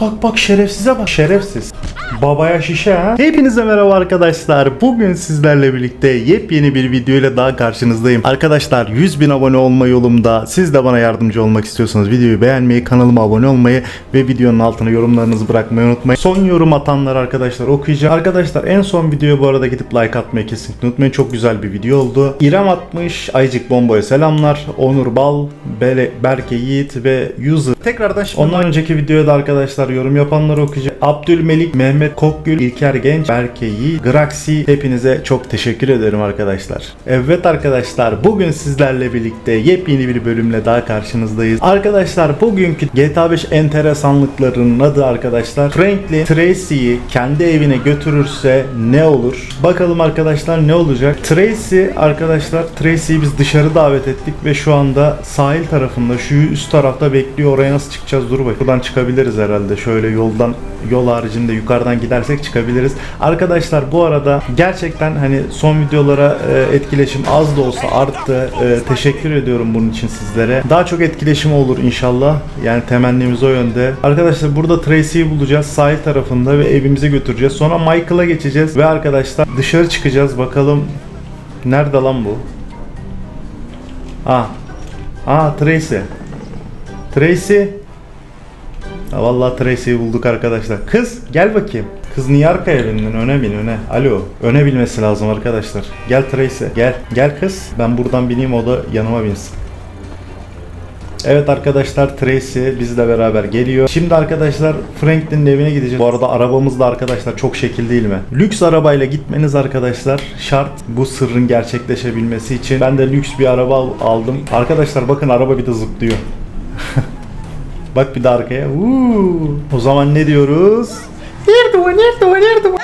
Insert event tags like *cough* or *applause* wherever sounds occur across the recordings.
Bak bak bak şerefsize bak. Şerefsiz. Babaya şişe ha. Hepinize merhaba arkadaşlar. Bugün sizlerle birlikte yepyeni bir video ile daha karşınızdayım. Arkadaşlar 100 bin abone olma yolumda. Siz de bana yardımcı olmak istiyorsanız videoyu beğenmeyi, kanalıma abone olmayı ve videonun altına yorumlarınızı bırakmayı unutmayın. Son yorum atanlar arkadaşlar okuyacağım. Arkadaşlar en son videoya bu arada gidip like atmayı kesinlikle unutmayın. Çok güzel bir video oldu. İrem atmış, Aycık Bombo'ya selamlar. Onur Bal, Bele, Berke Yiğit ve User. Tekrardan şimdi ondan önceki videoya da arkadaşlar yorum yapanları okuyacağım. Abdülmelik, Mehmet Kokgül, İlker Genç, Berke Yiğit, Graxi hepinize çok teşekkür ederim arkadaşlar. Evet arkadaşlar bugün sizlerle birlikte yepyeni bir bölümle daha karşınızdayız. Arkadaşlar bugünkü GTA 5 enteresanlıklarının adı arkadaşlar Franklin Tracy'yi kendi evine götürürse ne olur? Bakalım arkadaşlar ne olacak? Tracy arkadaşlar Tracy'yi biz dışarı davet ettik ve şu anda sahil tarafında şu üst tarafta bekliyor. Oraya nasıl çıkacağız? Dur bak. Buradan çıkabiliriz herhalde. Şöyle yoldan yol haricinde yukarıdan gidersek çıkabiliriz. Arkadaşlar bu arada gerçekten hani son videolara e, etkileşim az da olsa arttı. E, teşekkür ediyorum bunun için sizlere. Daha çok etkileşim olur inşallah. Yani temennimiz o yönde. Arkadaşlar burada Tracy'yi bulacağız sahil tarafında ve evimize götüreceğiz. Sonra Michael'a geçeceğiz ve arkadaşlar dışarı çıkacağız. Bakalım nerede lan bu? Ah. Ah Tracy. Tracy. Ha, vallahi Tracy'yi bulduk arkadaşlar. Kız gel bakayım. Kız niye arkaya bindin? Öne bin öne. Alo. Öne bilmesi lazım arkadaşlar. Gel Tracy. Gel. Gel kız. Ben buradan bineyim o da yanıma binsin. Evet arkadaşlar Tracy bizle beraber geliyor. Şimdi arkadaşlar Franklin'in evine gideceğiz. Bu arada arabamız da arkadaşlar çok şekil değil mi? Lüks arabayla gitmeniz arkadaşlar şart bu sırrın gerçekleşebilmesi için. Ben de lüks bir araba al- aldım. Arkadaşlar bakın araba bir de zıplıyor. *laughs* Bak bir de arkaya. Uuu. O zaman ne diyoruz? Nerede o? Nerede o? Nerede o?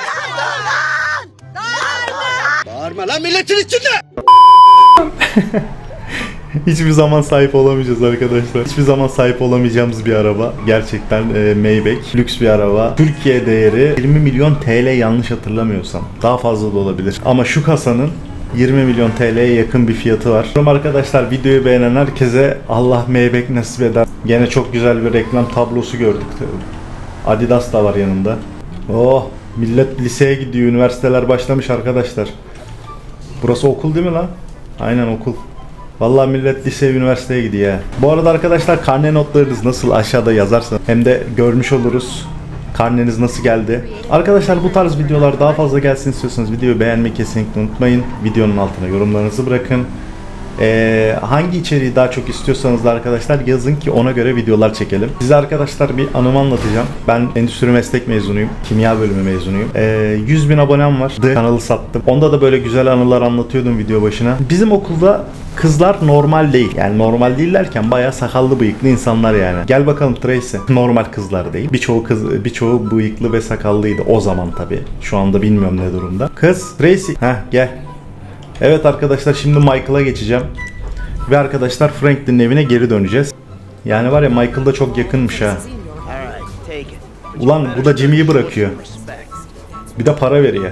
Bağırma lan milletin içinde. *laughs* Hiçbir zaman sahip olamayacağız arkadaşlar. Hiçbir zaman sahip olamayacağımız bir araba. Gerçekten e, Maybach. Lüks bir araba. Türkiye değeri 20 milyon TL yanlış hatırlamıyorsam. Daha fazla da olabilir. Ama şu kasanın 20 milyon TL'ye yakın bir fiyatı var. Umarım arkadaşlar videoyu beğenen herkese Allah Maybach nasip eder. Gene çok güzel bir reklam tablosu gördük. Adidas da var yanında. Oh millet liseye gidiyor. Üniversiteler başlamış arkadaşlar. Burası okul değil mi lan? Aynen okul. Vallahi millet lise üniversiteye gidiyor. Bu arada arkadaşlar karne notlarınız nasıl aşağıda yazarsanız hem de görmüş oluruz. Karneniz nasıl geldi? Arkadaşlar bu tarz videolar daha fazla gelsin istiyorsanız videoyu beğenmeyi kesinlikle unutmayın. Videonun altına yorumlarınızı bırakın. Ee, hangi içeriği daha çok istiyorsanız da arkadaşlar yazın ki ona göre videolar çekelim. Size arkadaşlar bir anımı anlatacağım. Ben endüstri meslek mezunuyum. Kimya bölümü mezunuyum. Ee, 100 bin abonem var. Kanalı sattım. Onda da böyle güzel anılar anlatıyordum video başına. Bizim okulda kızlar normal değil. Yani normal değillerken bayağı sakallı bıyıklı insanlar yani. Gel bakalım Tracy. *laughs* Normal kızlar değil. Birçoğu kız birçoğu bıyıklı ve sakallıydı o zaman tabi. Şu anda bilmiyorum ne durumda. Kız Tracy. Heh gel. Evet arkadaşlar şimdi Michael'a geçeceğim. Ve arkadaşlar Franklin'in evine geri döneceğiz. Yani var ya Michael da çok yakınmış ha. Ulan bu da Jimmy'yi bırakıyor. Bir de para veriyor.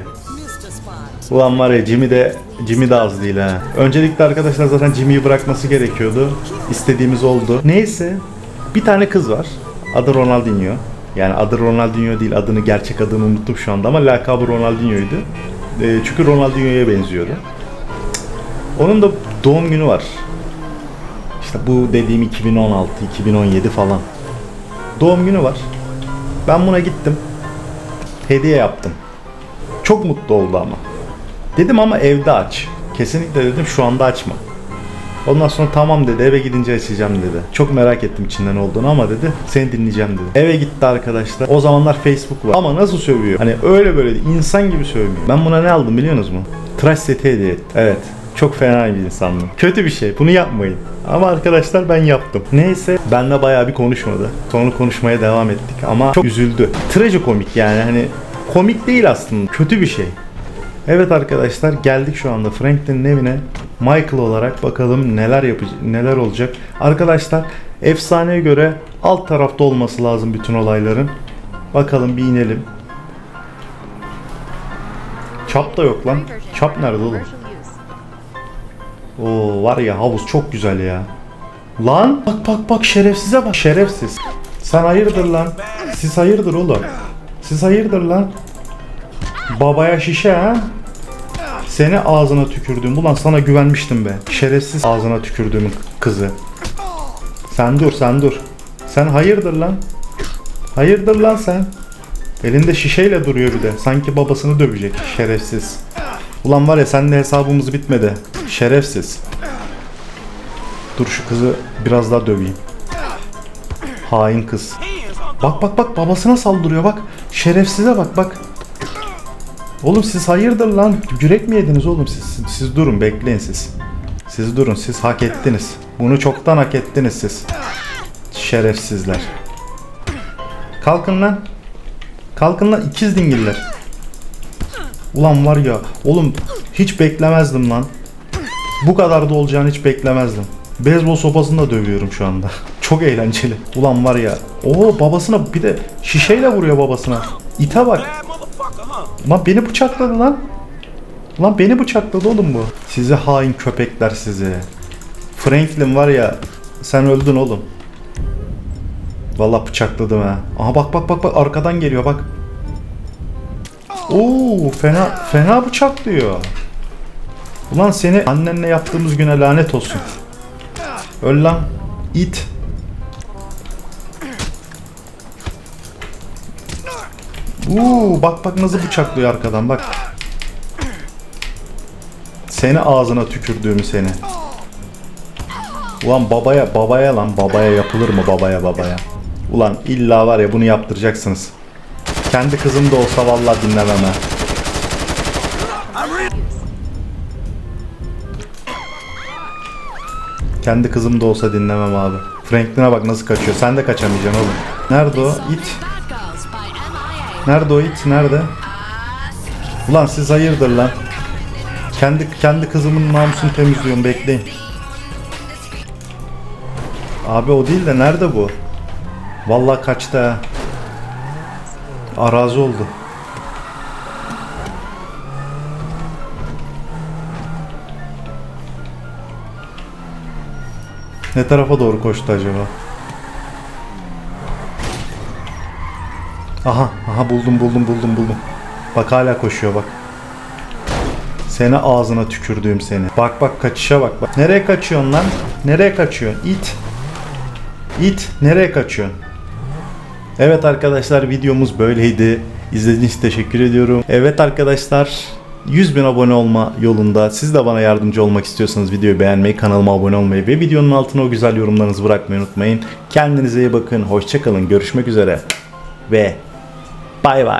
Ulan var ya Jimmy de Jimmy de az değil ha. Öncelikle arkadaşlar zaten Jimmy'yi bırakması gerekiyordu. İstediğimiz oldu. Neyse bir tane kız var. Adı Ronaldinho. Yani adı Ronaldinho değil adını gerçek adını unuttum şu anda ama lakabı Ronaldinho'ydu. E, çünkü Ronaldinho'ya benziyordu. Onun da doğum günü var. İşte bu dediğim 2016, 2017 falan. Doğum günü var. Ben buna gittim. Hediye yaptım. Çok mutlu oldu ama. Dedim ama evde aç. Kesinlikle dedim şu anda açma. Ondan sonra tamam dedi eve gidince açacağım dedi. Çok merak ettim içinden olduğunu ama dedi seni dinleyeceğim dedi. Eve gitti arkadaşlar. O zamanlar Facebook var. Ama nasıl sövüyor? Hani öyle böyle insan gibi sövmüyor. Ben buna ne aldım biliyorsunuz mu? Tıraş seti hediye ettim. Evet. Çok fena bir insandım. Kötü bir şey. Bunu yapmayın. Ama arkadaşlar ben yaptım. Neyse benle bayağı bir konuşmadı. Sonra konuşmaya devam ettik ama çok üzüldü. Trajikomik yani hani komik değil aslında. Kötü bir şey. Evet arkadaşlar geldik şu anda Franklin'in evine. Michael olarak bakalım neler yapacak, neler olacak. Arkadaşlar efsaneye göre alt tarafta olması lazım bütün olayların. Bakalım bir inelim. Çap da yok lan. Çap nerede oğlum? Oo var ya havuz çok güzel ya. Lan bak bak bak şerefsize bak şerefsiz. Sen hayırdır lan? Siz hayırdır oğlum? Siz hayırdır lan? Babaya şişe ha? Seni ağzına tükürdüğüm. Ulan sana güvenmiştim be. Şerefsiz ağzına tükürdüğümün kızı. Sen dur sen dur. Sen hayırdır lan? Hayırdır lan sen? Elinde şişeyle duruyor bir de. Sanki babasını dövecek. Şerefsiz. Ulan var ya seninle hesabımız bitmedi. Şerefsiz. Dur şu kızı biraz daha döveyim. Hain kız. Bak bak bak babasına saldırıyor bak. Şerefsize bak bak. Oğlum siz hayırdır lan? Yürek mi yediniz oğlum siz? Siz, durun bekleyin siz. Siz durun siz hak ettiniz. Bunu çoktan hak ettiniz siz. Şerefsizler. Kalkın lan. Kalkın lan ikiz dingiller. Ulan var ya oğlum hiç beklemezdim lan. Bu kadar da olacağını hiç beklemezdim. Beyzbol sopasını da dövüyorum şu anda. *laughs* Çok eğlenceli. Ulan var ya. Oo babasına bir de şişeyle vuruyor babasına. İte bak. Lan beni bıçakladı lan. Lan beni bıçakladı oğlum bu. Sizi hain köpekler sizi. Franklin var ya sen öldün oğlum. Vallahi bıçakladım ha. Aha bak bak bak bak arkadan geliyor bak. Oo fena fena bıçaklıyor. Ulan seni annenle yaptığımız güne lanet olsun. Öl lan. it. Uuu bak bak nasıl bıçaklıyor arkadan bak. Seni ağzına tükürdüğümü seni. Ulan babaya babaya lan babaya yapılır mı babaya babaya. Ulan illa var ya bunu yaptıracaksınız. Kendi kızım da olsa vallahi dinlemem. Kendi kızım da olsa dinlemem abi. Franklin'e bak nasıl kaçıyor. Sen de kaçamayacaksın oğlum. Nerede o? It. Nerede o it? Nerede? Ulan siz hayırdır lan? Kendi kendi kızımın namusunu temizliyorum bekleyin. Abi o değil de nerede bu? Vallahi kaçtı ha. Arazi oldu. Ne tarafa doğru koştu acaba? Aha, aha buldum buldum buldum buldum. Bak hala koşuyor bak. Seni ağzına tükürdüğüm seni. Bak bak kaçışa bak bak. Nereye kaçıyorsun lan? Nereye kaçıyorsun? İt. İt. Nereye kaçıyorsun? Evet arkadaşlar videomuz böyleydi. İzlediğiniz için teşekkür ediyorum. Evet arkadaşlar 100 bin abone olma yolunda siz de bana yardımcı olmak istiyorsanız videoyu beğenmeyi, kanalıma abone olmayı ve videonun altına o güzel yorumlarınızı bırakmayı unutmayın. Kendinize iyi bakın. Hoşçakalın. Görüşmek üzere. Ve bay bay.